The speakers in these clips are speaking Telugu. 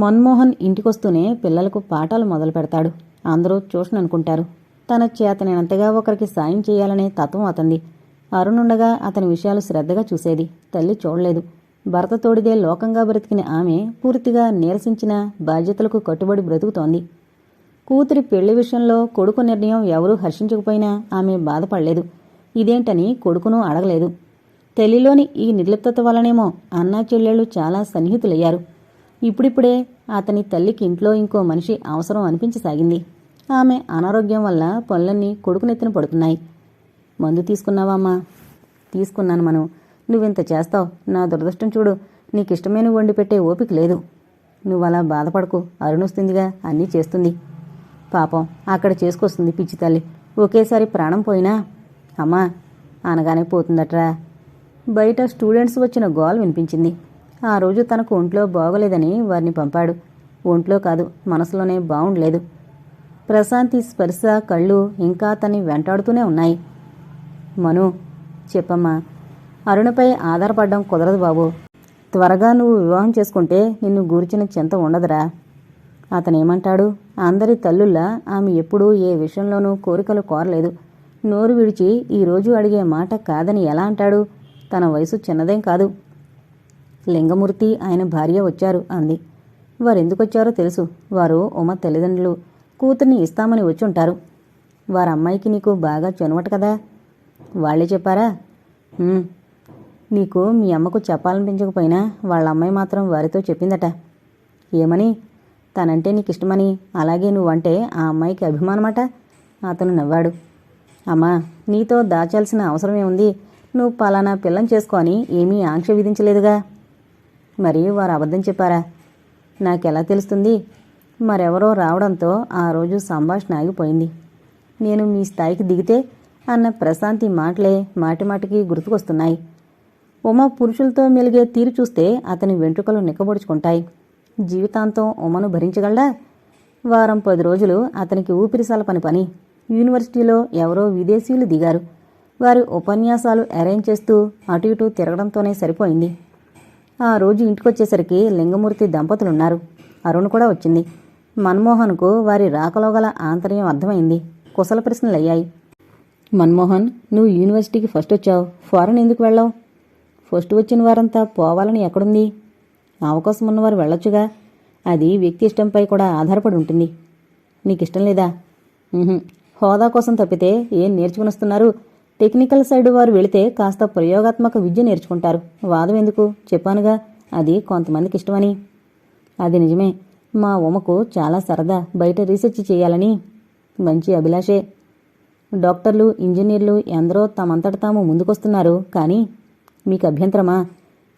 మన్మోహన్ ఇంటికొస్తూనే పిల్లలకు పాఠాలు మొదలు పెడతాడు. అందరూ ట్యూషన్ అనుకుంటారు తన చేతనైనంతగా ఒకరికి సాయం చేయాలనే తత్వం అతంది. అరుణుండగా అతని విషయాలు శ్రద్ధగా చూసేది. తల్లి చూడలేదు. భర్త తోడిదే లోకంగా బ్రతికిన ఆమె పూర్తిగా నీరసించిన బాధ్యతలకు కట్టుబడి బ్రతుకుతోంది. కూతురి పెళ్ళి విషయంలో కొడుకు నిర్ణయం ఎవరూ హర్షించకపోయినా ఆమె బాధపడలేదు. ఇదేంటని కొడుకును అడగలేదు. తల్లిలోని ఈ నిర్లిప్తత వలనేమో అన్నా చెల్లెళ్ళు చాలా సన్నిహితులయ్యారు. ఇప్పుడిప్పుడే అతని తల్లికి ఇంట్లో ఇంకో మనిషి అవసరం అనిపించసాగింది ఆమె అనారోగ్యం వల్ల పనులన్నీ కొడుకునెత్తిన పడుతున్నాయి. మందు తీసుకున్నావామ్మా తీసుకున్నాను మనం. నువ్వింత చేస్తావు? నా దురదృష్టం చూడు. నీకిష్టమైన వండి పెట్టే ఓపిక లేదు. నువ్వలా బాధపడకు. అరుణొస్తుందిగా. అన్నీ చేస్తుంది. పాపం అక్కడ చేసుకొస్తుంది పిచ్చి తల్లి. ఒకేసారి ప్రాణం పోయినా? అమ్మా అనగానే పోతుందట్రా. బయట స్టూడెంట్స్ వచ్చిన గోల్ వినిపించింది. ఆ రోజు తనకు ఒంట్లో బాగోలేదని వారిని పంపాడు. ఒంట్లో కాదు మనసులోనే బాగుండలేదు ప్రశాంతి స్పర్శ కళ్ళు ఇంకా తన్ని వెంటాడుతూనే ఉన్నాయి. మను చెప్పమ్మా అరుణపై ఆధారపడడం కుదరదు బాబు. త్వరగా నువ్వు వివాహం చేసుకుంటే నిన్ను గూర్చిన చింత ఉండదురా. అతనేమంటాడు? అందరి తల్లుల్లా ఆమె ఎప్పుడూ ఏ విషయంలోనూ కోరికలు కోరలేదు. నోరు విడిచి ఈరోజు అడిగే మాట కాదని ఎలా అంటాడు? తన వయసు చిన్నదేం కాదు. లింగమూర్తి ఆయన భార్య వచ్చారు అంది. వారెందుకొచ్చారో తెలుసు. వారు ఉమ తల్లిదండ్రులు. కూతుర్ని ఇస్తామని వచ్చుంటారు. వారి అమ్మాయికి నీకు బాగా చొనవట కదా? వాళ్ళే చెప్పారా? నీకు మీ అమ్మకు చెప్పాలనిపించకపోయినా వాళ్ళ అమ్మాయి మాత్రం వారితో చెప్పిందట. ఏమని? తనంటే నీకు ఇష్టమని అలాగే నువ్వంటే ఆ అమ్మాయికి అభిమానమట? అతను నవ్వాడు. అమ్మా నీతో దాచాల్సిన అవసరం ఏముంది నువ్వు పలానా పిల్లం చేసుకొని ఏమీ ఆంక్ష విధించలేదుగా. మరియు వారు అబద్ధం చెప్పారా? నాకెలా తెలుస్తుంది? మరెవరో రావడంతో ఆ రోజు సంభాషణ ఆగిపోయింది. నేను మీ స్థాయికి దిగితే అన్న ప్రశాంతి మాటలే మాటిమాటికి గుర్తుకొస్తున్నాయి. ఉమ పురుషులతో మెలిగే తీరు చూస్తే అతని వెంట్రుకలు నిక్కబొడుచుకుంటాయి. జీవితాంతం ఉమను భరించగలడా? వారం పది రోజులు అతనికి ఊపిరి సలపని పని. యూనివర్సిటీలో ఎవరో విదేశీయులు దిగారు. వారి ఉపన్యాసాలు అరేంజ్ చేస్తూ అటు ఇటు తిరగడంతోనే సరిపోయింది. ఆ రోజు ఇంటికొచ్చేసరికి లింగమూర్తి దంపతులున్నారు. అరుణ్ కూడా వచ్చింది. మన్మోహన్కు వారి రాకలో గల ఆంతర్యం అర్థమైంది. కుశల ప్రశ్నలయ్యాయి. మన్మోహన్ నువ్వు యూనివర్సిటీకి ఫస్ట్ వచ్చావు. ఫారెన్ ఎందుకు వెళ్ళావు? ఫస్ట్ వచ్చిన వారంతా పోవాలని ఎక్కడుంది? అవకాశం ఉన్నవారు వెళ్ళొచ్చుగా. అది వ్యక్తి ఇష్టంపై కూడా ఆధారపడి ఉంటుంది. నీకు ఇష్టం లేదా హోదా కోసం తప్పితే ఏం నేర్చుకుని వస్తున్నారు టెక్నికల్ సైడ్ వారు వెళితే కాస్త ప్రయోగాత్మక విద్య నేర్చుకుంటారు. వాదం ఎందుకు? చెప్పానుగా. అది కొంతమందికి ఇష్టమని. అది నిజమే. మా ఉమకు చాలా సరదా. బయట రీసెర్చ్ చేయాలని. మంచి అభిలాషే. డాక్టర్లు ఇంజనీర్లు ఎందరో తమంతట తాము ముందుకొస్తున్నారు. కానీ మీకు అభ్యంతరమా?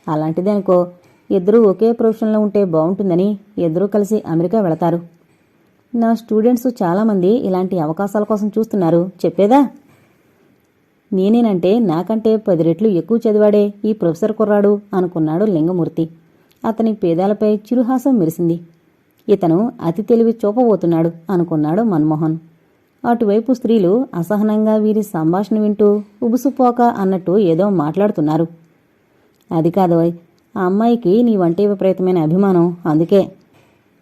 అలాంటిదే అనుకో. ఇద్దరూ ఒకే ప్రొఫెషన్లో ఉంటే బాగుంటుందని ఇద్దరూ కలిసి అమెరికా వెళతారు. నా స్టూడెంట్స్ చాలామంది ఇలాంటి అవకాశాల కోసం చూస్తున్నారు. చెప్పేదా? నేనేనంటే నాకంటే పది రెట్లు ఎక్కువ చదివాడే ఈ ప్రొఫెసర్ కుర్రాడు అనుకున్నాడు లింగమూర్తి. అతని పేదాలపై చిరుహాసం మెరిసింది. ఇతను అతి తెలివి చూపబోతున్నాడు అనుకున్నాడు మన్మోహన్. అటువైపు స్త్రీలు అసహనంగా వీరి సంభాషణ వింటూ ఉబుసుపోక అన్నట్టు ఏదో మాట్లాడుతున్నారు. అది కాదోయ్ ఆ అమ్మాయికి నీ వంటే విపరీతమైన అభిమానం అందుకే.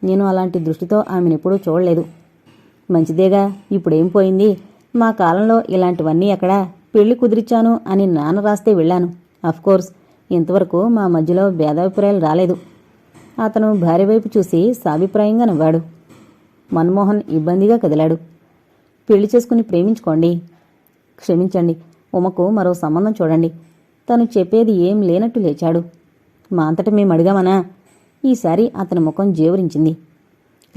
నేను అలాంటి దృష్టితో ఆమెనెప్పుడూ చూడలేదు. మంచిదేగా ఇప్పుడేం పోయింది? మా కాలంలో ఇలాంటివన్నీ ఎక్కడా? పెళ్ళి కుదిరిచ్చాను అని నాన్న రాస్తే వెళ్ళాను. కోర్స్ ఇంతవరకు మా మధ్యలో భేదాభిప్రాయాలు రాలేదు. అతను భార్య వైపు చూసి సాభిప్రాయంగా నవ్వాడు. మన్మోహన్ ఇబ్బందిగా కదిలాడు. పెళ్ళి చేసుకుని ప్రేమించుకోండి. క్షమించండి. ఉమకు మరో సంబంధం చూడండి. తను చెప్పేది ఏం లేనట్టు లేచాడు. మా అంతట మేము అడిగామనా? ఈసారి అతని ముఖం జేవరించింది.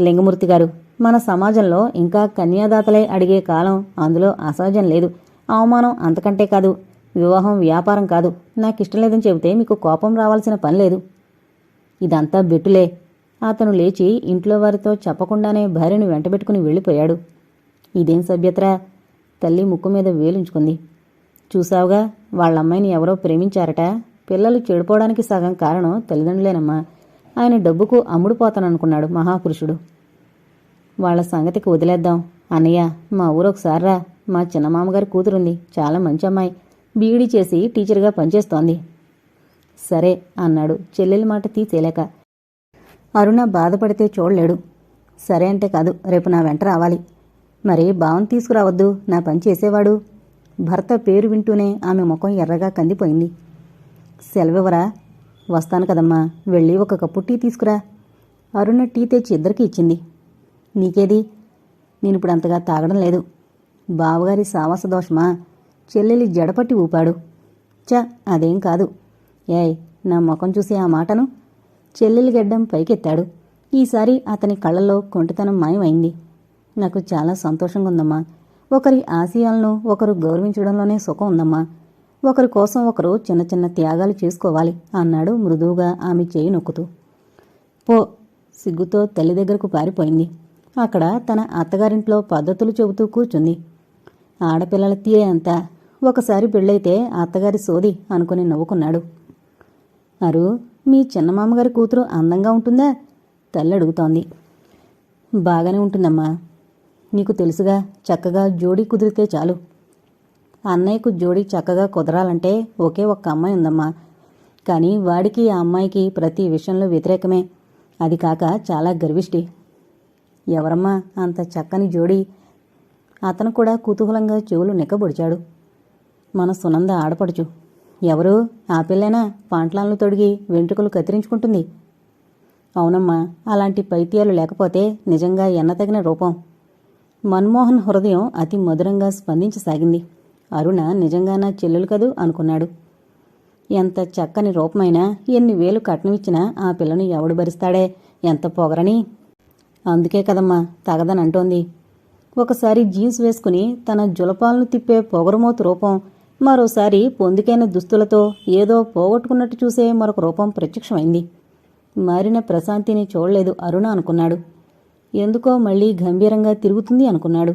లింగమూర్తి గారు మన సమాజంలో ఇంకా కన్యాదాతలై అడిగే కాలం అందులో అసహజం లేదు. అవమానం అంతకంటే కాదు. వివాహం వ్యాపారం కాదు. నాకు ఇష్టం లేదని చెబితే మీకు కోపం రావాల్సిన పని లేదు. ఇదంతా బెట్టులే అతను లేచి ఇంట్లో వారితో చెప్పకుండానే భార్యను వెంటబెట్టుకుని వెళ్ళిపోయాడు. ఇదేం సభ్యత్రా? తల్లి ముక్కు మీద వేలుంచుకుంది. చూసావుగా వాళ్ళమ్మాయిని ఎవరో ప్రేమించారట. పిల్లలు చెడిపోవడానికి సగం కారణం తల్లిదండ్రులేనమ్మా. ఆయన డబ్బుకు అమ్ముడుపోతాననుకున్నాడు మహాపురుషుడు. వాళ్ళ సంగతికి వదిలేద్దాం. అన్నయ్య మా ఊరు ఒకసారి రా. మా చిన్నమామగారి కూతురుంది. చాలా మంచి అమ్మాయి. బీఈడీ చేసి టీచర్గా పనిచేస్తోంది. సరే అన్నాడు. చెల్లెలి మాట తీసేలేక అరుణ బాధపడితే చూడలేడు. సరే అంటే కాదు. రేపు నా వెంట రావాలి. మరి భావం తీసుకురావద్దు. నా పని చేసేవాడు. భర్త పేరు వింటూనే ఆమె ముఖం ఎర్రగా కందిపోయింది. సెలవివ్వరా వస్తాను కదమ్మా. వెళ్ళి ఒక కప్పు టీ తీసుకురా. అరుణ టీ తెచ్చి ఇద్దరికి ఇచ్చింది. నీకేది? నేను ఇప్పుడు అంతగా తాగడం లేదు. బావగారి సావాస దోషమా? చెల్లెలి జడపట్టి ఊపాడు. చ అదేం కాదు. ఏయ్ నా ముఖం చూసి ఆ మాటను? చెల్లెలి గడ్డం పైకెత్తాడు. ఈసారి అతని కళ్ళల్లో కొంటితనం మాయమైంది. నాకు చాలా సంతోషంగా ఉందమ్మా. ఒకరి ఆశయాలను ఒకరు గౌరవించడంలోనే సుఖం ఉందమ్మా. ఒకరి కోసం ఒకరు చిన్న చిన్న త్యాగాలు చేసుకోవాలి అన్నాడు మృదువుగా ఆమె చేయి నొక్కుతూ. పో సిగ్గుతో తల్లి దగ్గరకు పారిపోయింది. అక్కడ తన అత్తగారింట్లో పద్ధతులు చెబుతూ కూర్చుంది. ఆడపిల్లల తీరే అంతా. ఒకసారి పెళ్ళైతే అత్తగారి సోది అనుకుని నవ్వుకున్నాడు. అరు మీ చిన్నమామగారి కూతురు అందంగా ఉంటుందా? తల్లి అడుగుతోంది బాగానే ఉంటుందమ్మా. నీకు తెలుసుగా చక్కగా జోడీ కుదిరితే చాలు. అన్నయ్యకు జోడీ చక్కగా కుదరాలంటే ఒకే ఒక్క అమ్మాయి ఉందమ్మా. కానీ వాడికి ఆ అమ్మాయికి ప్రతి విషయంలో వ్యతిరేకమే. అది కాక చాలా గర్విష్టి. ఎవరమ్మా అంత చక్కని జోడీ? అతను కూడా కుతూహలంగా చెవులు నిక్కబొడిచాడు. మన సునంద ఆడపడుచు. ఎవరు? ఆ పిల్లైనా పాంట్లాన్లు తొడిగి వెంట్రుకలు కత్తిరించుకుంటుంది. అవునమ్మా అలాంటి పైత్యాలు లేకపోతే నిజంగా ఎన్నతగిన రూపం. మన్మోహన్ హృదయం అతి మధురంగా స్పందించసాగింది. అరుణ నిజంగా నా చెల్లెలు కదూ అనుకున్నాడు. ఎంత చక్కని రూపమైనా ఎన్ని వేలు కట్నమిచ్చినా ఆ పిల్లను ఎవడు భరిస్తాడే? ఎంత పొగరని? అందుకే కదమ్మా తగదని అంటోంది ఒకసారి జీన్స్ వేసుకుని తన జులపాలను తిప్పే పొగరుమోతు రూపం మరోసారి పొందికైన దుస్తులతో ఏదో పోగొట్టుకున్నట్టు చూసే మరొక రూపం ప్రత్యక్షమైంది. మారిన ప్రశాంతిని చూడలేదు అరుణ అనుకున్నాడు. ఎందుకో మళ్ళీ గంభీరంగా తిరుగుతుంది అనుకున్నాడు.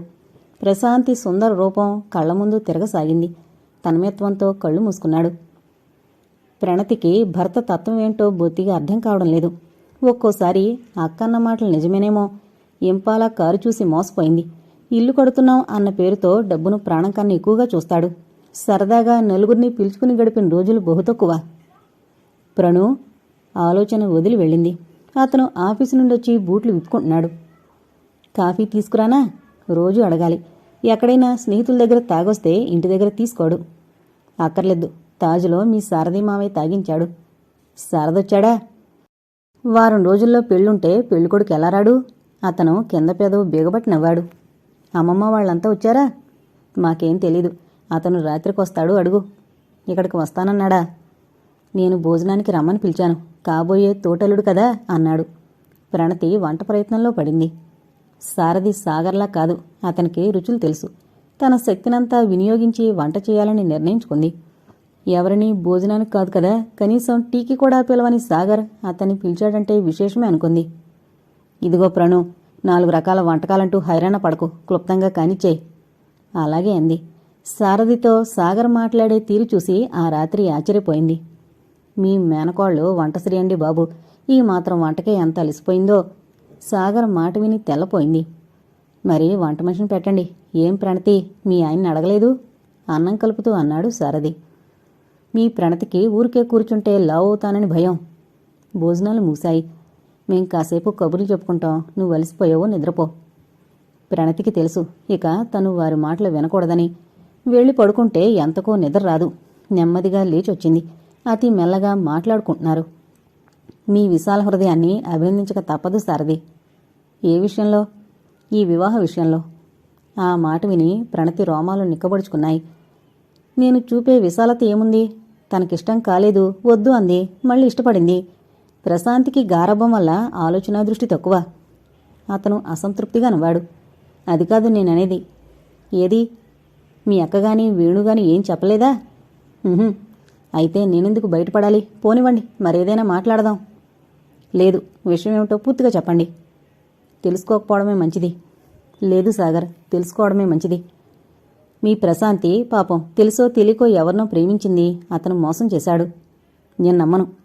ప్రశాంతి సుందర రూపం కళ్ళ ముందు తిరగసాగింది. తన్మయత్వంతో కళ్ళు మూసుకున్నాడు. ప్రణతికి భర్త తత్వం ఏంటో బొత్తిగా అర్థం కావడం లేదు. ఒక్కోసారి అక్కన్న మాటలు నిజమేనేమో ఇంపాలా కారు చూసి మోసపోయింది. ఇల్లు కడుతున్నాం అన్న పేరుతో డబ్బును ప్రాణం కన్నా ఎక్కువగా చూస్తాడు. సరదాగా నలుగురిని పిలుచుకుని గడిపిన రోజులు బహు తక్కువ. ప్రణు ఆలోచన వదిలి వెళ్ళింది. అతను ఆఫీసు నుండి వచ్చి బూట్లు విప్పుకుంటున్నాడు. కాఫీ తీసుకురానా? రోజు అడగాలి. ఎక్కడైనా స్నేహితుల దగ్గర తాగొస్తే ఇంటి దగ్గర తీసుకోడు. అక్కర్లేదు. తాజులో మీ సారథి మామయ్య తాగించాడు. సారదొచ్చాడా? వారం రోజుల్లో పెళ్ళుంటే పెళ్ళికొడుకు ఎలా రాడు? అతను కింద పెదవు బిగబట్టి నవ్వాడు అమ్మమ్మ వాళ్ళంతా వచ్చారా? మాకేం తెలీదు. అతను రాత్రికొస్తాడు అడుగు. ఇక్కడికి వస్తానన్నాడా? నేను భోజనానికి రమ్మని పిలిచాను. కాబోయే తోటలుడు కదా అన్నాడు. ప్రణతి వంట ప్రయత్నంలో పడింది. సారథి సాగర్లా కాదు అతనికి రుచులు తెలుసు. తన శక్తినంతా వినియోగించి వంట చేయాలని నిర్ణయించుకుంది. ఎవరిని భోజనానికి కాదు కదా కనీసం టీకి కూడా పిలవని సాగర్ అతన్ని పిలిచాడంటే విశేషమే అనుకుంది. ఇదిగో ప్రణు నాలుగు రకాల వంటకాలంటూ హైరాణ పడకు. క్లుప్తంగా కానిచ్చేయి. అలాగే అంది. సారథితో సాగర్ మాట్లాడే తీరు చూసి ఆ రాత్రి ఆశ్చర్యపోయింది. మీ మేనకోళ్ళు వంటశ్రీ అండి బాబు. ఈ మాత్రం వంటకే ఎంత అలసిపోయిందో. సాగర్ మాట విని తెల్లపోయింది. మరి వంట మనిషిని పెట్టండి. ఏం ప్రణతి? మీ ఆయన్ని అడగలేదు? అన్నం కలుపుతూ అన్నాడు సారథి. మీ ప్రణతికి ఊరికే కూర్చుంటే లావ్ అవుతానని భయం. భోజనాలు మూశాయి మేం కాసేపు కబుర్లు చెప్పుకుంటాం. నువ్వు అలసిపోయావో నిద్రపో. ప్రణతికి తెలుసు. ఇక తను వారి మాటలు వినకూడదని. వెళ్ళి పడుకుంటే ఎంతకో నిద్ర రాదు. నెమ్మదిగా లేచొచ్చింది. అతి మెల్లగా మాట్లాడుకుంటున్నారు. మీ విశాల హృదయాన్ని అభినందించక తప్పదు సారథి. ఏ విషయంలో? ఈ వివాహ విషయంలో. ఆ మాట విని ప్రణతి రోమాలు నిక్కబడుచుకున్నాయి. నేను చూపే విశాలత ఏముంది? తనకిష్టం కాలేదు. వద్దు అంది. మళ్ళీ ఇష్టపడింది. ప్రశాంతికి గారభం వల్ల ఆలోచన దృష్టి తక్కువ. అతను అసంతృప్తిగా నవ్వాడు. అది కాదు నేననేది. ఏది? మీ అక్కగాని వేణుగాని ఏం చెప్పలేదా? అయితే నేనెందుకు బయటపడాలి? పోనివ్వండి మరేదైనా మాట్లాడదాం. లేదు విషయం ఏమిటో పూర్తిగా చెప్పండి. తెలుసుకోకపోవడమే మంచిది. లేదు సాగర్ తెలుసుకోవడమే మంచిది. మీ ప్రశాంతి పాపం తెలుసో తెలియకో ఎవరినో ప్రేమించింది అతను మోసం చేశాడు. నేను నమ్మను.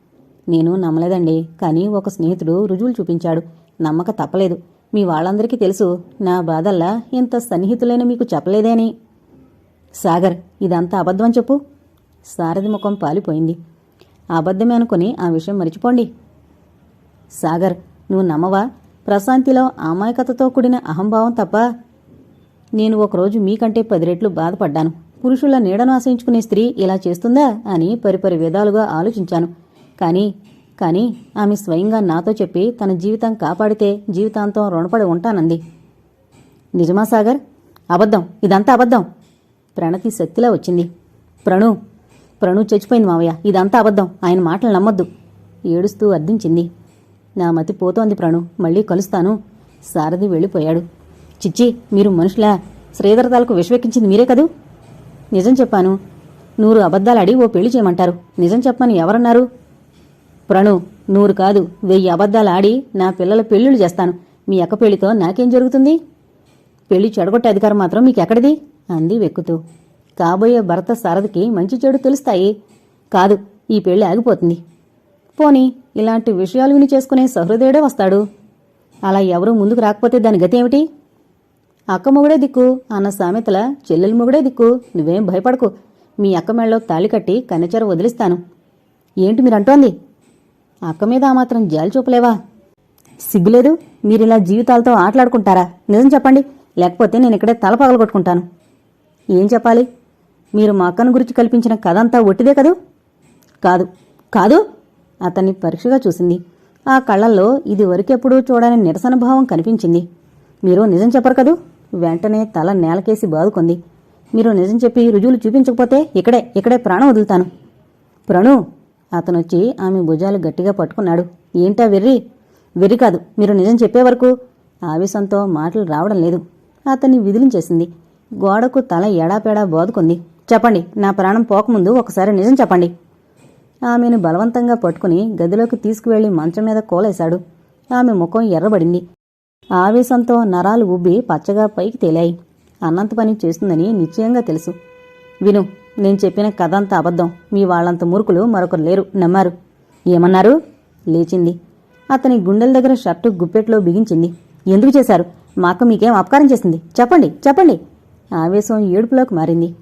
నేను నమ్మలేదండి కానీ ఒక స్నేహితుడు రుజువులు చూపించాడు. నమ్మక తప్పలేదు. మీ వాళ్ళందరికీ తెలుసు నా బాధల్లా ఇంత సన్నిహితులైన మీకు చెప్పలేదే అని. సాగర్ ఇదంతా అబద్ధం చెప్పు. సారథి ముఖం పాలిపోయింది. అబద్ధమే అనుకుని ఆ విషయం మరిచిపోండి. సాగర్ నువ్వు నమ్మవా? ప్రశాంతిలో అమాయకతతో కూడిన అహంభావం తప్ప నేను ఒకరోజు మీకంటే పది రెట్లు బాధపడ్డాను. పురుషుల నీడను ఆశయించుకునే స్త్రీ ఇలా చేస్తుందా అని పరిపరి విధాలుగా ఆలోచించాను. కానీ కానీ ఆమె స్వయంగా నాతో చెప్పి తన జీవితం కాపాడితే జీవితాంతం రుణపడి ఉంటానంది. నిజమా సాగర్? అబద్ధం. ఇదంతా అబద్ధం. ప్రణతి శక్తిలా వచ్చింది. ప్రణు ప్రణు చచ్చిపోయింది మావయ్య. ఇదంతా అబద్ధం. ఆయన మాటలు నమ్మొద్దు. ఏడుస్తూ అర్థించింది. నా మతి పోతోంది ప్రణు. మళ్ళీ కలుస్తాను. సారథి వెళ్ళిపోయాడు. చిచ్చి మీరు మనుషులా? శ్రీధర్ తాలకు విషవెక్కించింది మీరే కదూ? నిజం చెప్పాను. నూరు అబద్ధాలు అడి ఓ పెళ్ళి చేయమంటారు. నిజం చెప్పమని ఎవరన్నారు? ప్రణు నూరు కాదు వెయ్యి అబద్ధాలు ఆడి నా పిల్లల పెళ్ళిళ్ళు చేస్తాను. మీ అక్క పెళ్ళితో నాకేం జరుగుతుంది? పెళ్ళి చెడగొట్టే అధికారం మాత్రం మీకెక్కడిది? అంది వెక్కుతూ. కాబోయే భర్త సారథికి మంచి చెడు తెలుస్తాయి. కాదు ఈ పెళ్ళి ఆగిపోతుంది. పోనీ ఇలాంటి విషయాలు విని చేసుకునే సహృదయుడే వస్తాడు. అలా ఎవరూ ముందుకు రాకపోతే దాని గతి ఏమిటి? అక్క మొగుడే దిక్కు అన్న సామెతల చెల్లెలు మొగుడే దిక్కు నువ్వేం భయపడకు. మీ అక్క మెళ్ళలో తాళి కట్టి కన్నెచర వదిలిస్తాను. ఏంటి మీరంటోంది? అక్క మీద ఆ మాత్రం జాలి చూపలేవా? సిగ్గులేదు? మీరిలా జీవితాలతో ఆటలాడుకుంటారా? నిజం చెప్పండి. లేకపోతే నేను ఇక్కడే తల పగలగొట్టుకుంటాను. ఏం చెప్పాలి? మీరు మా అక్కను గురించి కల్పించిన కథ అంతా ఒట్టిదే కదూ? కాదు. కాదు? అతన్ని పరీక్షగా చూసింది. ఆ కళ్ళల్లో ఇది వరకెప్పుడూ చూడని నిరసన భావం కనిపించింది. మీరు నిజం చెప్పరు కదూ? వెంటనే తల నేలకేసి బాదుకుంది. మీరు నిజం చెప్పి రుజువులు చూపించకపోతే ఇక్కడే ఇక్కడే ప్రాణం వదులుతాను. ప్రణు! అతనొచ్చి ఆమె భుజాలు గట్టిగా పట్టుకున్నాడు. ఏంటా వెర్రి? వెర్రి కాదు మీరు నిజం చెప్పే వరకు. ఆవేశంతో మాటలు రావడం లేదు. అతన్ని విదిలించేసింది. గోడకు తల ఎడాపెడా బోదుకుంది. చెప్పండి నా ప్రాణం పోకముందు ఒకసారి నిజం చెప్పండి. ఆమెను బలవంతంగా పట్టుకుని గదిలోకి తీసుకువెళ్ళి మంచం మీద కోలేశాడు. ఆమె ముఖం ఎర్రబడింది. ఆవేశంతో నరాలు ఉబ్బి పచ్చగా పైకి తేలాయి. అన్నంత పని చేస్తుందని నిశ్చయంగా తెలుసు. విను నేను చెప్పిన కథ అంత అబద్ధం. మీ వాళ్ళంత మూర్ఖులు మరొకరు లేరు. నమ్మారు. ఏమన్నారు? లేచింది. అతని గుండెల దగ్గర షర్టు గుప్పెట్లో బిగించింది. ఎందుకు చేశారు? మా అక్క మీకేం అపకారం చేసింది? చెప్పండి చెప్పండి. ఆవేశం ఏడుపులోకి మారింది.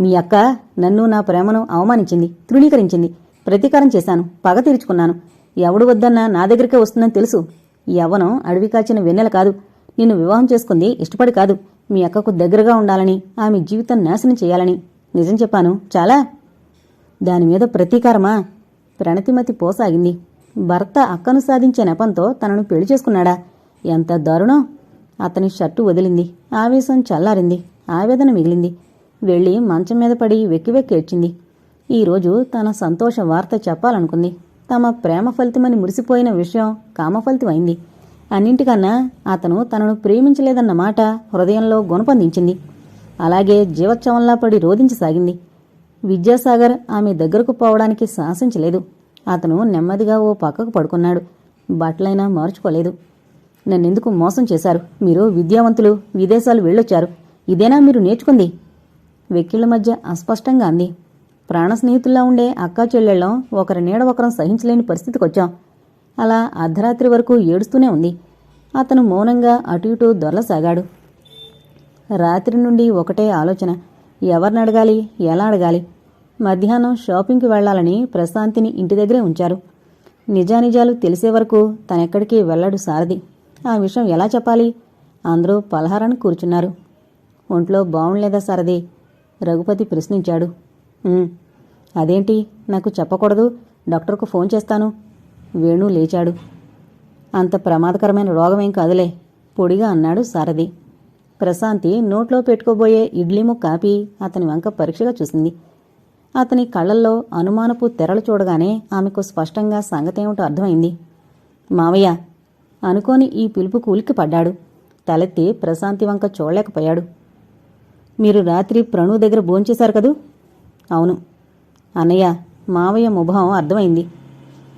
మీ అక్క నన్ను నా ప్రేమను అవమానించింది తృణీకరించింది. ప్రతీకారం చేశాను పగ తీర్చుకున్నాను. ఎవడు వద్దన్నా నా దగ్గరికే వస్తుందని తెలుసు. యవ్వనం అడవి కాచిన వెన్నెల కాదు. నిన్ను వివాహం చేసుకుంది ఇష్టపడి కాదు. మీ అక్కకు దగ్గరగా ఉండాలని ఆమె జీవితం నాశనం చేయాలని. నిజం చెప్పాను. చాలా. దానిమీద ప్రతీకారమా? ప్రణతిమతి పోసాగింది. భర్త అక్కను సాధించే నెపంతో తనను పెళ్ళి చేసుకున్నాడా? ఎంత దారుణం. అతని షర్టు వదిలింది. ఆవేశం చల్లారింది. ఆవేదన మిగిలింది. వెళ్ళి మంచం మీద పడి వెక్కి వెక్కి ఏడ్చింది ఈరోజు తన సంతోష వార్త చెప్పాలనుకుంది. తమ ప్రేమ ఫలితమని మురిసిపోయిన విషయం కామఫలితమైంది. అన్నింటికన్నా అతను తనను ప్రేమించలేదన్న మాట హృదయంలో గుణపందించింది. అలాగే జీవోత్సవంలా పడి రోధించసాగింది. విద్యాసాగర్ ఆమె దగ్గరకు పోవడానికి సాహసించలేదు. అతను నెమ్మదిగా ఓ పక్కకు పడుకున్నాడు. బట్టలైనా మార్చుకోలేదు. నన్నెందుకు మోసం చేశారు? మీరు విద్యావంతులు విదేశాలు వెళ్ళొచ్చారు. ఇదేనా మీరు నేర్చుకుంది? వెక్కిళ్ళ మధ్య అస్పష్టంగా అంది. ప్రాణ స్నేహితుల్లా ఉండే అక్కా చెల్లెళ్ళం ఒకరి నీడ ఒకరం సహించలేని పరిస్థితికి వచ్చాం అలా అర్ధరాత్రి వరకు ఏడుస్తూనే ఉంది. అతను మౌనంగా అటు ఇటు దొరలసాగాడు. రాత్రి నుండి ఒకటే ఆలోచన. ఎవరిని అడగాలి? ఎలా అడగాలి? మధ్యాహ్నం షాపింగ్కి వెళ్ళాలని ప్రశాంతిని ఇంటి దగ్గరే ఉంచారు. నిజానిజాలు తెలిసే వరకు తనెక్కడికి వెళ్ళడు సారథి. ఆ విషయం ఎలా చెప్పాలి? అందరూ పలహారాన్ని కూర్చున్నారు. ఒంట్లో బాగుండలేదా సారథి? రఘుపతి ప్రశ్నించాడు. అదేంటి? నాకు చెప్పకూడదు. డాక్టర్కు ఫోన్ చేస్తాను. వేణు లేచాడు. అంత ప్రమాదకరమైన రోగమేం కాదులే పొడిగా అన్నాడు సారథి. ప్రశాంతి నోట్లో పెట్టుకోబోయే ఇడ్లీ ముక్క ఆపి అతని వంక పరీక్షగా చూసింది. అతని కళ్ళల్లో అనుమానపు తెరలు చూడగానే ఆమెకు స్పష్టంగా సంగతేమిటో అర్థమైంది. మావయ్య అనుకోని ఈ పిలుపు కూలికి పడ్డాడు. తలెత్తి ప్రశాంతి వంక చూడలేకపోయాడు. మీరు రాత్రి ప్రణు దగ్గర భోంచేశారు కదూ? అవును. అన్నయ్య మావయ్య ముభావం అర్థమైంది.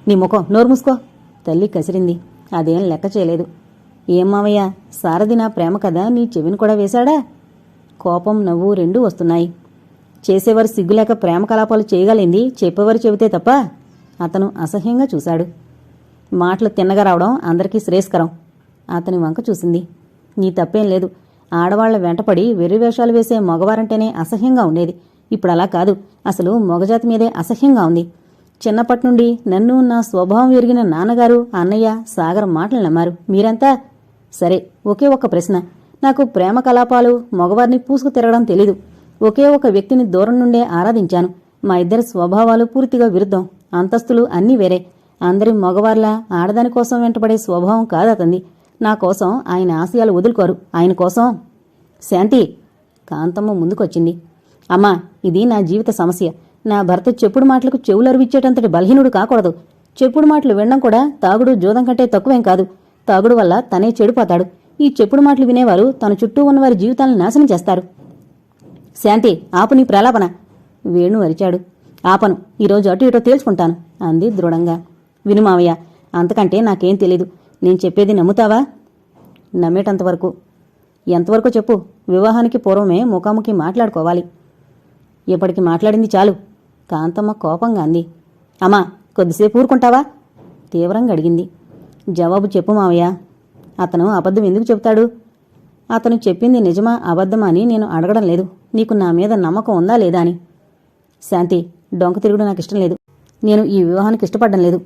నీ ముఖం నోరు మూసుకో తల్లి కసిరింది. అదేం లెక్క చేయలేదు. ఏం మావయ్య సారథి నా ప్రేమ కథ నీ చెవిని కూడా వేశాడా? కోపం నవ్వు రెండూ వస్తున్నాయి. చేసేవారు సిగ్గులేక ప్రేమ కలాపాలు చేయగలింది చెప్పేవారు చెబితే తప్ప అతను అసహ్యంగా చూశాడు. మాటలు తిన్నగా రావడం అందరికీ శ్రేయస్కరం. అతని వంక చూసింది. నీ తప్పేం లేదు. ఆడవాళ్ళ వెంటపడి వెర్రి వేషాలు వేసే మగవారంటేనే అసహ్యంగా ఉండేది. ఇప్పుడు అలా కాదు. అసలు మగజాతి మీదే అసహ్యంగా ఉంది. చిన్నప్పటి నుండి నన్ను నా స్వభావం ఎరిగిన నాన్నగారు అన్నయ్య సాగర్ మాటలు నమ్మారు. మీరంతా సరే ఒకే ఒక ప్రశ్న. నాకు ప్రేమ కలాపాలు మగవారిని పూసుకు తిరగడం తెలీదు. ఒకే ఒక వ్యక్తిని దూరం నుండే ఆరాధించాను. మా ఇద్దరి స్వభావాలు పూర్తిగా విరుద్ధం. అంతస్తులు అన్నీ వేరే. అందరి మగవార్లా ఆడదాని కోసం వెంటపడే స్వభావం కాదతంది నా కోసం ఆయన ఆశయాలు వదులుకోరు. ఆయన కోసం? శాంతి కాంతమ్మ ముందుకొచ్చింది. అమ్మా ఇది నా జీవిత సమస్య. నా భర్త చెప్పుడు మాటలకు చెవులరువిచ్చేటంతటి బలహీనుడు కాకూడదు. చెప్పుడు మాటలు వినడం కూడా తాగుడు జూదం కంటే తక్కువేం కాదు. తాగుడు వల్ల తనే చెడిపోతాడు. ఈ చెప్పుడు మాటలు వినేవారు తన చుట్టూ ఉన్నవారి జీవితాలను నాశనం చేస్తారు. శాంతి ఆపు నీ ప్రలాపన. వేణు అరిచాడు. ఆపను ఈరోజు అటు ఇటో తేల్చుకుంటాను అంది దృఢంగా. విను మావయ్య అంతకంటే నాకేం తెలీదు. నేను చెప్పేది నమ్ముతావా? నమ్మేటంతవరకు ఎంతవరకు చెప్పు? వివాహానికి పూర్వమే ముఖాముఖి మాట్లాడుకోవాలి. ఇప్పటికి మాట్లాడింది చాలు. కాంతమ్మ కోపంగా అంది. అమ్మా కొద్దిసేపు ఊరుకుంటావా? తీవ్రంగా అడిగింది. జవాబు చెప్పు మావయ్య. అతను అబద్ధం ఎందుకు చెబుతాడు? అతను చెప్పింది నిజమా అబద్ధమా అని నేను అడగడం లేదు. నీకు నా మీద నమ్మకం ఉందా లేదా అని. శాంతి డొంక తిరుగుడు నాకు ఇష్టం లేదు. నేను ఈ వివాహానికి ఇష్టపడడం లేదు.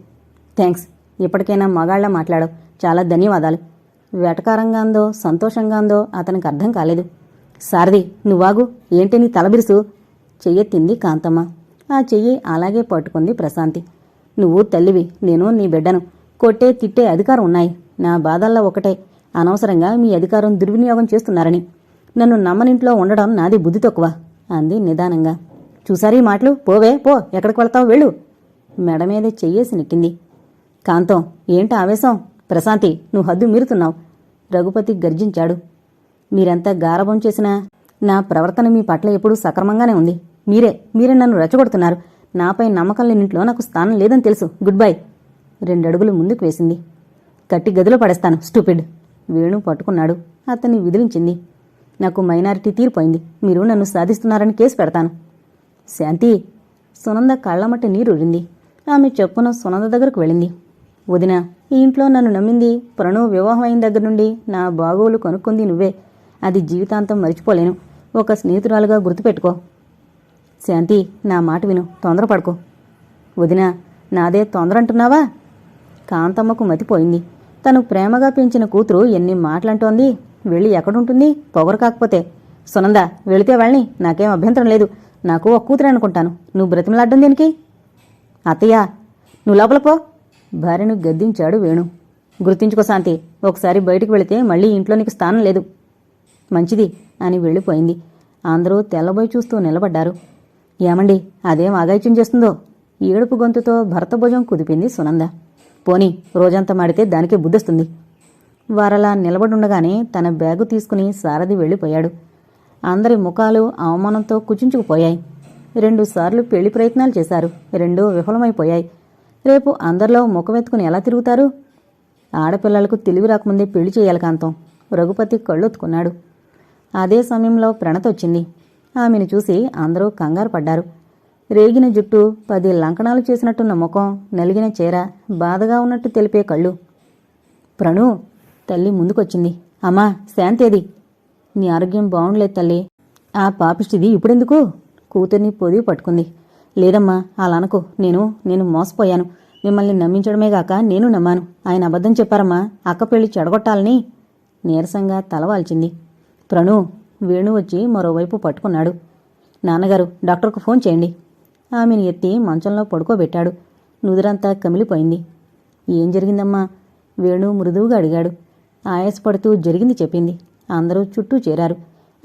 థ్యాంక్స్ ఇప్పటికైనా మగాళ్ళ మాట్లాడావు చాలా ధన్యవాదాలు. వెటకారంగా ఉందో సంతోషంగా ఉందో అతనికి అర్థం కాలేదు. సారది నువ్వాగు ఏంటి నీ తలబిరుసు చెయ్యెత్తింది కాంతమ్మ. ఆ చెయ్యి అలాగే పట్టుకుంది ప్రశాంతి. నువ్వు తల్లివి నేను నీ బిడ్డను. కొట్టే తిట్టే అధికారం ఉన్నాయి. నా బాధల్లో ఒకటే. అనవసరంగా మీ అధికారం దుర్వినియోగం చేస్తున్నారని. నన్ను నమ్మనింట్లో ఉండడం నాది బుద్ధి తక్కువ అంది నిదానంగా. చూసారీ మాటలు? పోవే పో. ఎక్కడికి వెళ్తావు? వెళ్ళు. మెడ మీద చెయ్యేసి నెక్కింది. కాంతం ఏంటి ఆవేశం? ప్రశాంతి నువ్వు హద్దు మీరుతున్నావు. రఘుపతి గర్జించాడు. మీరెంత గారభం చేసినా నా ప్రవర్తన మీ పట్ల ఎప్పుడూ సక్రమంగానే ఉంది. మీరే మీరే నన్ను రెచ్చగొడుతున్నారు. నాపై నమ్మకం లేనింట్లో నాకు స్థానం లేదని తెలుసు. Good bye. రెండడుగులు ముందుకు వేసింది. కట్టి గదిలో పడేస్తాను స్టూపిడ్. వేణు పట్టుకున్నాడు. అతన్ని విదిలించింది. నాకు మైనారిటీ తీరిపోయింది. మీరు నన్ను సాధిస్తున్నారని కేసు పెడతాను. శాంతి సునంద కళ్ళమట్టి నీరురింది ఆమె చెప్పున సునంద దగ్గరకు వెళ్ళింది. వదిన ఈ ఇంట్లో నన్ను నమ్మింది ప్రణవ్ వివాహం అయిన దగ్గర నుండి నా బాగోలు కనుక్కుంది నువ్వే. అది జీవితాంతం మర్చిపోలేను. ఒక స్నేహితురాలుగా గుర్తుపెట్టుకో. శాంతి నా మాట విను. తొందరపడుకో. వదిన నాదే తొందర అంటున్నావా? కాంతమ్మకు మతిపోయింది. తను ప్రేమగా పెంచిన కూతురు ఎన్ని మాటలంటోంది? వెళ్ళి ఎక్కడుంటుంది? పొగరు కాకపోతే. సునంద వెళితే వాళ్ళని నాకేం అభ్యంతరం లేదు. నాకు ఒక కూతురు అనుకుంటాను. నువ్వు బ్రతిమలాడ్డం దీనికి? అత్తయ్య నువ్వు లోపల పో. భార్యను గద్దించాడు వేణు. గుర్తించుకో శాంతి ఒకసారి బయటికి వెళితే మళ్ళీ ఇంట్లో నీకు స్థానం లేదు. మంచిది అని వెళ్ళిపోయింది. అందరూ తెల్లబోయి చూస్తూ నిలబడ్డారు. ఏమండి అదేం ఆగాయిత్యం చేస్తుందో? ఏడుపు గొంతుతో భర్త భుజం కుదిపింది సునంద. పోని రోజంతా మాడితే దానికే బుద్ధొస్తుంది. వారలా నిలబడుండగానే తన బ్యాగు తీసుకుని సారథి వెళ్ళిపోయాడు. అందరి ముఖాలు అవమానంతో కుచించుకుపోయాయి. రెండుసార్లు పెళ్ళి ప్రయత్నాలు చేశారు. రెండూ విఫలమైపోయాయి. రేపు అందరిలో ముఖమెత్తుకుని ఎలా తిరుగుతారు? ఆడపిల్లలకు తెలివి రాకముందే పెళ్ళి చేయాలి కాంతం. రఘుపతి కళ్ళొత్తుకున్నాడు. అదే సమయంలో ప్రణతొచ్చింది. ఆమెను చూసి అందరూ కంగారు పడ్డారు. రేగిన జుట్టు పది లంకణాలు చేసినట్టున్న ముఖం నలిగిన చీర బాధగా ఉన్నట్టు తెలిపే కళ్ళు. ప్రణు తల్లి ముందుకొచ్చింది. అమ్మా శాంతేది. నీ ఆరోగ్యం బాగుండలేదు తల్లి. ఆ పాపిష్టిది ఇప్పుడెందుకు? కూతుర్ని పొదివి పట్టుకుంది. లేదమ్మా అలా నేను నేను మోసపోయాను. మిమ్మల్ని నమ్మించడమే గాక నేను నమ్మాను. ఆయన అబద్ధం చెప్పారమ్మా. అక్క పెళ్ళి చెడగొట్టాలని నీరసంగా తలవాల్చింది ప్రణు వేణు వచ్చి మరోవైపు పట్టుకున్నాడు. నాన్నగారు డాక్టర్కు ఫోన్ చేయండి. ఆమెను ఎత్తి మంచంలో పడుకోబెట్టాడు. నుదురంతా కమిలిపోయింది. ఏం జరిగిందమ్మా? వేణు మృదువుగా అడిగాడు. ఆయాసపడుతూ జరిగింది చెప్పింది. అందరూ చుట్టూ చేరారు.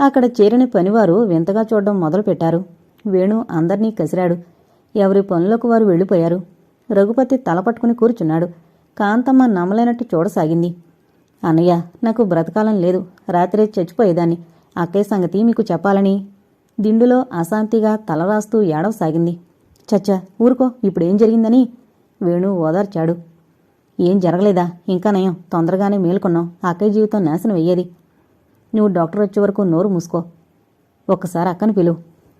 అక్కడ చేరిన పనివారు వింతగా చూడడం మొదలుపెట్టారు. వేణు అందర్నీ కసిరాడు. ఎవరి పనులకు వారు వెళ్ళిపోయారు. రఘుపతి తల పట్టుకుని కూర్చున్నాడు. కాంతమ్మ నమ్మలేనట్టు చూడసాగింది. అన్నయ్య నాకు బ్రతకాలం లేదు. రాత్రే చచ్చిపోయేదాన్ని. అక్కయ్య సంగతి మీకు చెప్పాలని. దిండులో అశాంతిగా తలరాస్తూ ఏడవసాగింది. చచ్చా ఊరుకో ఇప్పుడేం జరిగిందని? వేణు ఓదార్చాడు. ఏం జరగలేదా? ఇంకా నయం. తొందరగానే మేలుకున్నావు అక్కయ్య జీవితం నాశనం అయ్యేది. నువ్వు డాక్టర్ వచ్చే వరకు నోరు మూసుకో. ఒక్కసారి అక్కని పిలువు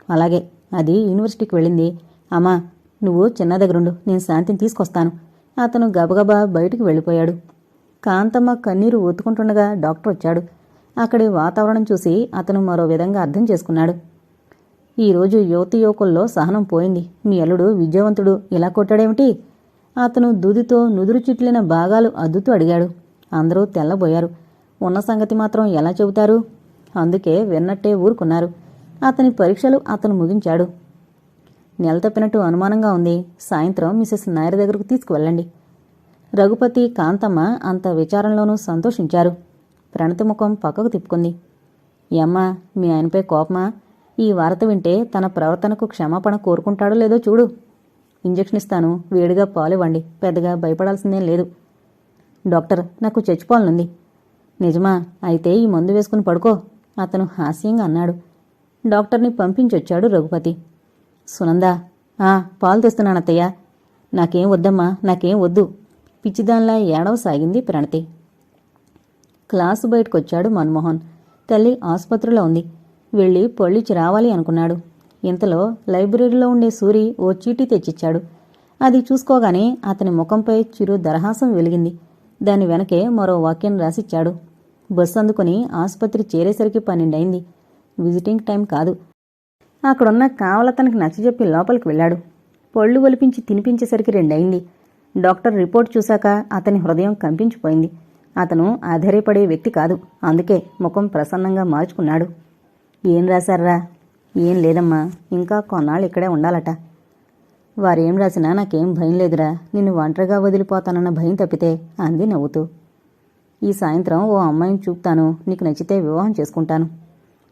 అలాగే అది యూనివర్సిటీకి వెళ్ళింది. అమ్మా నువ్వు చిన్న దగ్గరుండు. నేను శాంతిని తీసుకొస్తాను. అతను గబగబా బయటికి వెళ్ళిపోయాడు. కాంతమ్మ కన్నీరు ఒత్తుకుంటుండగా డాక్టర్ వచ్చాడు. అక్కడి వాతావరణం చూసి అతను మరో విధంగా అర్థం చేసుకున్నాడు. ఈరోజు యువతి యువకుల్లో సహనం పోయింది. మీ అల్లుడు విద్యావంతుడు ఇలా కొట్టాడేమిటి? అతను దూదితో నుదురు చిట్లిన భాగాలు అద్దుతూ అడిగాడు. అందరూ తెల్లబోయారు. ఉన్న సంగతి మాత్రం ఎలా చెబుతారు? అందుకే విన్నట్టే ఊరుకున్నారు. అతని పరీక్షలు అతను ముగించాడు. నెల తప్పినట్టు అనుమానంగా ఉంది. సాయంత్రం మిసెస్ నాయర్ దగ్గరకు తీసుకువెళ్ళండి. రఘుపతి కాంతమ్మ అంత విచారంలోనూ సంతోషించారు. ప్రణతి ముఖం పక్కకు తిప్పుకుంది. ఏమ్మా మీ ఆయనపై కోపమా? ఈ వార్త వింటే తన ప్రవర్తనకు క్షమాపణ కోరుకుంటాడో లేదో చూడు. ఇంజెక్షన్ ఇస్తాను. వేడిగా పాలు ఇవ్వండి. పెద్దగా భయపడాల్సిందేం లేదు. డాక్టర్ నాకు చచ్చిపోవాలనుంది. నిజమా? అయితే ఈ మందు వేసుకుని పడుకో. అతను హాస్యంగా అన్నాడు. డాక్టర్ని పంపించొచ్చాడు రఘుపతి. సునందా ఆ పాలు తెస్తున్నానత్తయ్య నాకేం వద్దమ్మా నాకేం వద్దు. పిచ్చిదాన్లా ఏడవసాగింది ప్రణతి. క్లాసు బయటకొచ్చాడు మన్మోహన్. తల్లి ఆసుపత్రిలో ఉంది. వెళ్ళి పొళ్ళిచ్చి రావాలి అనుకున్నాడు. ఇంతలో లైబ్రరీలో ఉండే సూరి ఓ చీటీ తెచ్చిచ్చాడు. అది చూసుకోగానే అతని ముఖంపై చిరు దరహాసం వెలిగింది. దాని వెనకే మరో వాక్యం రాసిచ్చాడు. బస్సు అందుకుని ఆసుపత్రి చేరేసరికి పన్నెండయింది. విజిటింగ్ టైం కాదు. అక్కడున్న కావలతనకి నచ్చజెప్పి లోపలికి వెళ్ళాడు. పళ్ళు ఒలిపించి తినిపించేసరికి రెండయింది. డాక్టర్ రిపోర్ట్ చూశాక అతని హృదయం కంపించిపోయింది. అతను ఆధారపడే వ్యక్తి కాదు. అందుకే ముఖం ప్రసన్నంగా మార్చుకున్నాడు. ఏం రాశారా? ఏం లేదమ్మా. ఇంకా కొన్నాళ్ళు ఇక్కడే ఉండాలట. వారేం రాసినా నాకేం భయం లేదురా. నిన్ను ఒంటరిగా వదిలిపోతానన్న భయం తప్పితే అంది నవ్వుతూ. ఈ సాయంత్రం ఓ అమ్మాయిని చూపుతాను. నీకు నచ్చితే వివాహం చేసుకుంటాను.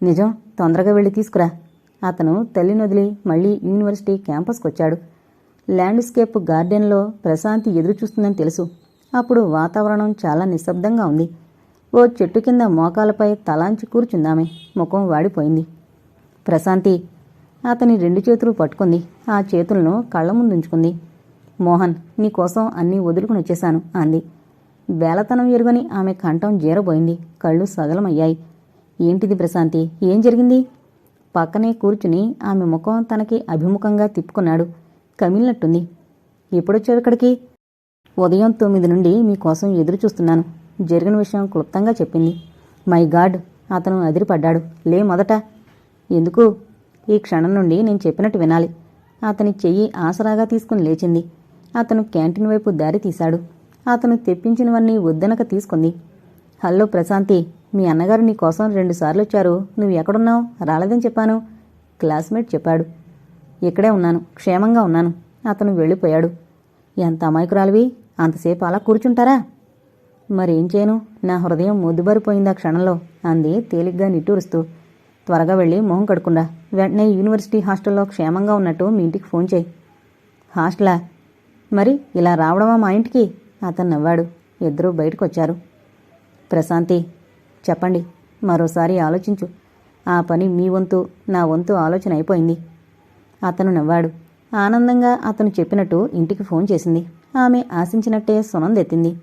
నిజం తొందరగా వెళ్ళి తీసుకురా. అతను తల్లిని వదిలి మళ్ళీ యూనివర్సిటీ క్యాంపస్కి వచ్చాడు ల్యాండ్స్కేప్ గార్డెన్లో ప్రశాంతి ఎదురు చూస్తుందని తెలుసు. అప్పుడు వాతావరణం చాలా నిశ్శబ్దంగా ఉంది. ఓ చెట్టు కింద మోకాలపై తలాంచి కూర్చుందామే. ముఖం వాడిపోయింది. ప్రశాంతి అతని రెండు చేతులు పట్టుకుంది. ఆ చేతులను కళ్ళ ముందుంచుకుంది. మోహన్ నీకోసం అన్నీ వదులుకుని వచ్చేశాను అంది. బేలతనం ఎరుగని ఆమె కంఠం జీరబోయింది. కళ్ళు సగలమయ్యాయి ఏంటిది ప్రశాంతి? ఏం జరిగింది? పక్కనే కూర్చుని ఆమె ముఖం తనకి అభిముఖంగా తిప్పుకున్నాడు. కమిలినట్టుంది. ఎప్పుడొచ్చావు ఇక్కడికి? ఉదయం తొమ్మిది నుండి మీకోసం ఎదురు చూస్తున్నాను జరిగిన విషయం క్లుప్తంగా చెప్పింది. మై గాడ్ అతను అదిరిపడ్డాడు. లే మొదట. ఎందుకు? ఈ క్షణం నుండి నేను చెప్పినట్టు వినాలి. అతని చెయ్యి ఆసరాగా తీసుకుని లేచింది. అతను క్యాంటీన్ వైపు దారి తీశాడు. అతను తెప్పించినవన్నీ వద్దనక తీసుకుంది. హలో ప్రశాంతి మీ అన్నగారు నీ కోసం రెండుసార్లు వచ్చారు. నువ్వు ఎక్కడున్నావు? రాలేదని చెప్పాను. క్లాస్మేట్ చెప్పాడు. ఇక్కడే ఉన్నాను. క్షేమంగా ఉన్నాను. అతను వెళ్ళిపోయాడు. ఎంత అమాయకురాలివి? అంతసేపు అలా కూర్చుంటారా? మరేం చేయను? నా హృదయం మొద్దుబారిపోయింది ఆ క్షణంలో. అంది తేలిగ్గా నిట్టూరుస్తూ. త్వరగా వెళ్ళి మొహం కడుకుండా వెంటనే యూనివర్సిటీ హాస్టల్లో క్షేమంగా ఉన్నట్టు మీ ఇంటికి ఫోన్ చేయి. హాస్టలా? మరి ఇలా రావడమా మా ఇంటికి? అతను నవ్వాడు. ఇద్దరూ బయటకు వచ్చారు ప్రశాంతి చెప్పండి మరోసారి ఆలోచించు. ఆ పని మీ వంతు నా వంతు ఆలోచన అయిపోయింది. అతను నవ్వాడు. ఆనందంగా అతను చెప్పినట్టు ఇంటికి ఫోన్ చేసింది. ఆమె ఆశించినట్టే సునందెత్తింది.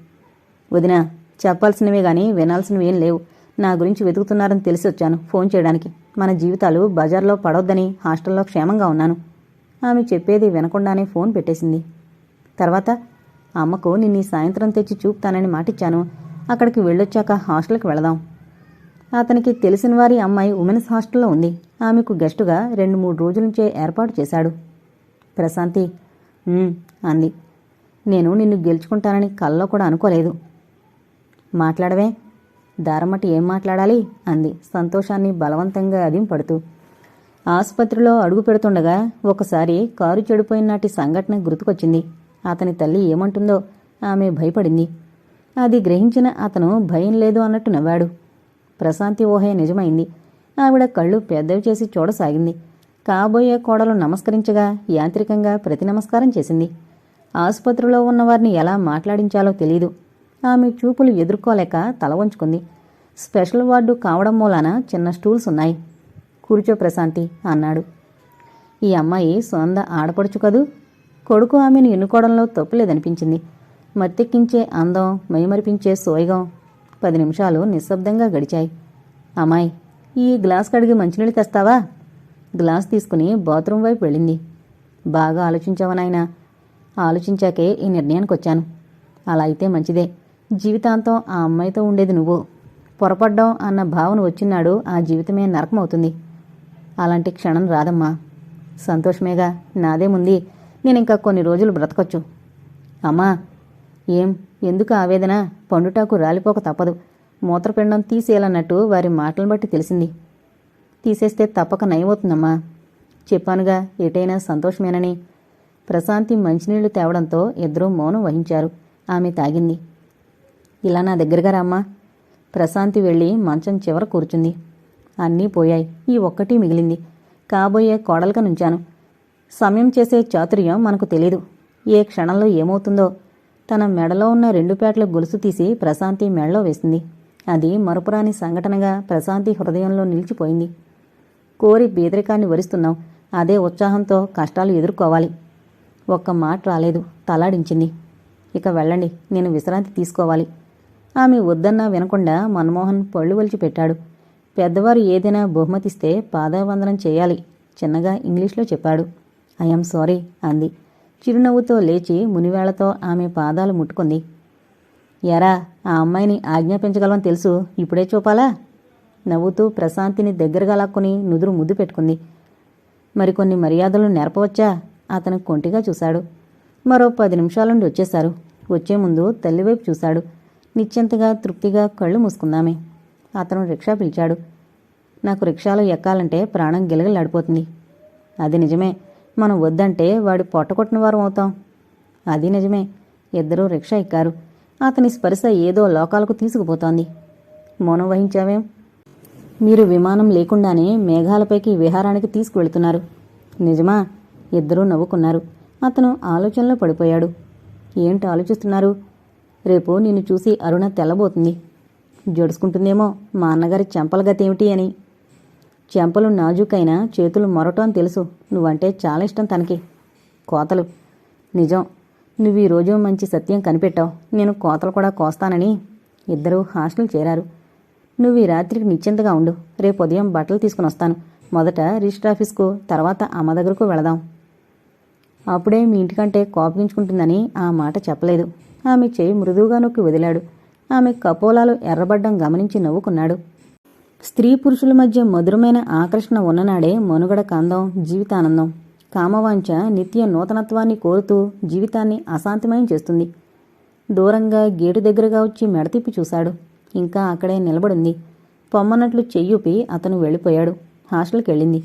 వదినా చెప్పాల్సినవే కానీ వినాల్సినవి ఏం లేవు. నా గురించి వెతుకుతున్నారని తెలిసి వచ్చాను ఫోన్ చేయడానికి. మన జీవితాలు బజార్లో పడొద్దని హాస్టల్లో క్షేమంగా ఉన్నాను. ఆమె చెప్పేది వినకుండానే ఫోన్ పెట్టేసింది. తర్వాత అమ్మకు నిన్న ఈ సాయంత్రం తెచ్చి చూపుతానని మాటిచ్చాను. అక్కడికి వెళ్ళొచ్చాక హాస్టల్కి వెళదాం. అతనికి తెలిసిన వారి అమ్మాయి ఉమెన్స్ హాస్టల్లో ఉంది. ఆమెకు గెస్టుగా రెండు మూడు రోజుల నుంచే ఏర్పాటు చేశాడు. ప్రశాంతి అంది. నేను నిన్ను గెలుచుకుంటానని కల్లో కూడా అనుకోలేదు. మాట్లాడవే. దారమటి ఏం మాట్లాడాలి? అంది. సంతోషాన్ని బలవంతంగా అదింపడుతూ. ఆసుపత్రిలో అడుగు పెడుతుండగా ఒకసారి కారు చెడిపోయిన నాటి సంఘటన గుర్తుకొచ్చింది. అతని తల్లి ఏమంటుందో ఆమె భయపడింది. అది గ్రహించిన అతను భయం లేదు అన్నట్టు నవ్వాడు. ప్రశాంతి ఊహే నిజమైంది. ఆవిడ కళ్ళు పెద్దవి చేసి చూడసాగింది. కాబోయే కోడలు నమస్కరించగా యాంత్రికంగా ప్రతి నమస్కారం చేసింది. ఆసుపత్రిలో ఉన్నవారిని ఎలా మాట్లాడించాలో తెలీదు. ఆమె చూపులు ఎదుర్కోలేక తల వంచుకుంది. స్పెషల్ వార్డు కావడం మూలాన చిన్న స్టూల్స్ ఉన్నాయి. కూర్చో ప్రశాంతి అన్నాడు. ఈ అమ్మాయి సొంద ఆడపడుచు కదూ? కొడుకు ఆమెను ఎన్నుకోవడంలో తప్పులేదనిపించింది. మత్తెక్కించే అందం మైమరిపించే సోయగం. పది నిమిషాలు నిశ్శబ్దంగా గడిచాయి. అమ్మాయి ఈ గ్లాస్ కడిగి మంచినీళ్ళు తెస్తావా? గ్లాస్ తీసుకుని బాత్రూం వైపు వెళ్ళింది. బాగా ఆలోచించావనాయన ఆలోచించాకే ఈ నిర్ణయానికి వచ్చాను అలా అయితే మంచిదే. జీవితాంతం ఆ అమ్మాయితో ఉండేది నువ్వు. పొరపడ్డం అన్న భావన వచ్చినాడు ఆ జీవితమే నరకమవుతుంది. అలాంటి క్షణం రాదమ్మా. సంతోషమేగా. నాదేముంది నేను ఇంకా కొన్ని రోజులు బ్రతకొచ్చు. అమ్మా ఏం? ఎందుకు ఆవేదన? పండుటాకు రాలిపోక తప్పదు. మూత్రపిండం తీసేయాలన్నట్టు వారి మాటలను బట్టి తెలిసింది. తీసేస్తే తప్పక నయమవుతుందమ్మా. చెప్పానుగా ఎటైనా సంతోషమేనని. ప్రశాంతి మంచినీళ్ళు తేవడంతో ఇద్దరూ మౌనం వహించారు. ఆమె తాగింది. ఇలా నా దగ్గరగా రామ్మా. ప్రశాంతి వెళ్ళి మంచం చివర కూర్చుంది. అన్నీ పోయాయి. ఈ ఒక్కటి మిగిలింది. కాబోయే కోడలుగా నుంచాను. సమయం చేసే చాతుర్యం మనకు తెలీదు. ఏ క్షణంలో ఏమవుతుందో. తన మెడలో ఉన్న రెండు పేటల గొలుసు తీసి ప్రశాంతి మెడలో వేసింది. అది మరపురాని సంఘటనగా ప్రశాంతి హృదయంలో నిలిచిపోయింది. కోరి బీదరికాన్ని వరిస్తున్నాం అదే ఉత్సాహంతో కష్టాలు ఎదుర్కోవాలి. ఒక్క మాట రాలేదు. తలాడించింది. ఇక వెళ్ళండి. నేను విశ్రాంతి తీసుకోవాలి. ఆమె వద్దన్నా వినకుండా మన్మోహన్ పళ్ళు వలిచి పెట్టాడు. పెద్దవారు ఏదైనా బహుమతిస్తే పాదావందనం చేయాలి చిన్నగా ఇంగ్లీష్లో చెప్పాడు. ఐఎమ్ సారీ అంది. చిరునవ్వుతో లేచి మునివేళ్ళతో ఆమె పాదాలు ముట్టుకుంది. ఎరా ఆ అమ్మాయిని ఆజ్ఞాపించగలవని తెలుసు ఇప్పుడే చూపాలా? నవ్వుతూ ప్రశాంతిని దగ్గరగా లాక్కుని నుదురు ముద్దు పెట్టుకుంది. మరికొన్ని మర్యాదలు నేర్పవచ్చా? అతను కొంటిగా చూశాడు. మరో పది నిమిషాల నుండి వచ్చేశారు. వచ్చే ముందు తల్లివైపు చూశాడు. నిశ్చింతగా తృప్తిగా కళ్ళు మూసుకుందామే. అతను రిక్షా పిలిచాడు. నాకు రిక్షాలో ఎక్కాలంటే ప్రాణం గిలగలాడిపోతుంది. అది నిజమే. మనం వద్దంటే వాడు పొట్టకొట్టిన వారం అవుతాం. అది నిజమే. ఇద్దరూ రిక్షా ఎక్కారు. అతని స్పర్శ ఏదో లోకాలకు తీసుకుపోతోంది. మౌనం వహించావేం? మీరు విమానం లేకుండానే మేఘాలపైకి విహారానికి తీసుకువెళ్తున్నారు. నిజమా? ఇద్దరూ నవ్వుకున్నారు. అతను ఆలోచనలో పడిపోయాడు. ఏంటి ఆలోచిస్తున్నారు? రేపు నిన్ను చూసి అరుణ తెల్లబోతుంది. జడుసుకుంటుందేమో మా అన్నగారి చెంపల గతేమిటి అని. చెంపలు నాజుకైనా చేతులు మొరటం అని తెలుసు. నువ్వంటే చాలా ఇష్టం తనకి. కోతలు. నిజం. నువ్వు ఈరోజు మంచి సత్యం కనిపెట్టావు. నేను కోతలు కూడా కోస్తానని ఇద్దరూ హాస్టల్ చేరారు. నువ్వు ఈ రాత్రికి నిశ్చింతగా ఉండు. రేపు ఉదయం బట్టలు తీసుకుని వస్తాను. మొదట రిజిస్టర్ ఆఫీస్కు తర్వాత అమ్మ దగ్గరకు వెళదాం. అప్పుడే మీ ఇంటికంటే కోపగించుకుంటుందని ఆ మాట చెప్పలేదు. ఆమె చేయి మృదువుగా నొక్కి వదిలాడు. ఆమె కపోలాలు ఎర్రబడ్డం గమనించి నవ్వుకున్నాడు. స్త్రీ పురుషుల మధ్య మధురమైన ఆకర్షణ ఉన్ననాడే మనుగడ కందం జీవితానందం. కామవాంఛ నిత్య నూతనత్వాన్ని కోరుతూ జీవితాన్ని అశాంతిమయం చేస్తుంది. దూరంగా గేటు దగ్గరగా వచ్చి మెడతిప్పి చూశాడు. ఇంకా అక్కడే నిలబడింది. పొమ్మన్నట్లు చెయ్యుపి అతను వెళ్ళిపోయాడు. హాస్టల్కి వెళ్ళింది